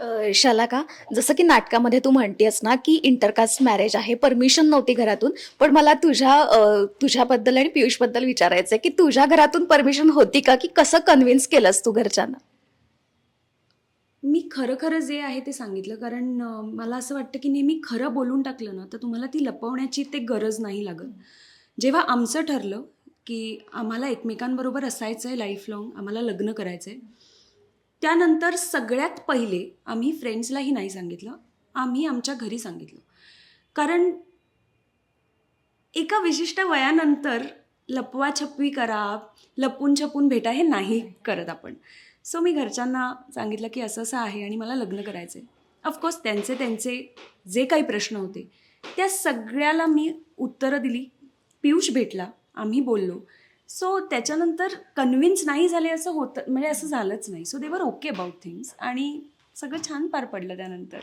अ, शालाका जसं की नाटकामध्ये तू म्हणतेस ना की इंटरकास्ट मॅरेज आहे परमिशन नव्हती घरातून पण मला तुझ्या तुझ्याबद्दल आणि पियुषबद्दल विचारायचं आहे की तुझ्या घरातून परमिशन होती का की कसं कन्व्हिन्स केलंस तू घरच्यांना? मी खरं खरं जे आहे ते सांगितलं कारण मला असं वाटतं की नेहमी खरं बोलून टाकलं ना तर तुम्हाला ती लपवण्याची ते गरज नाही लागत. जेव्हा आमचं ठरलं की आम्हाला एकमेकांबरोबर असायचं आहे लाईफ लाँग आम्हाला लग्न करायचं आहे त्यानंतर सगळ्यात पहिले आम्ही फ्रेंड्सलाही नाही सांगितलं आम्ही आमच्या घरी सांगितलं. कारण एका विशिष्ट वयानंतर लपवाछपवी करा लपून छपून भेटा हे नाही करत आपण. सो मी घरच्यांना सांगितलं की असं असं आहे आणि मला लग्न करायचं आहे ऑफकोर्स त्यांचे त्यांचे जे काही प्रश्न होते त्या सगळ्याला मी उत्तरं दिली. पियुष भेटला. आम्ही बोललो. सो त्याच्यानंतर कन्व्हिन्स नाही झाले असं होतं म्हणजे असं झालंच नाही. So they're okay about things आणि सगळं छान पार पडलं त्यानंतर.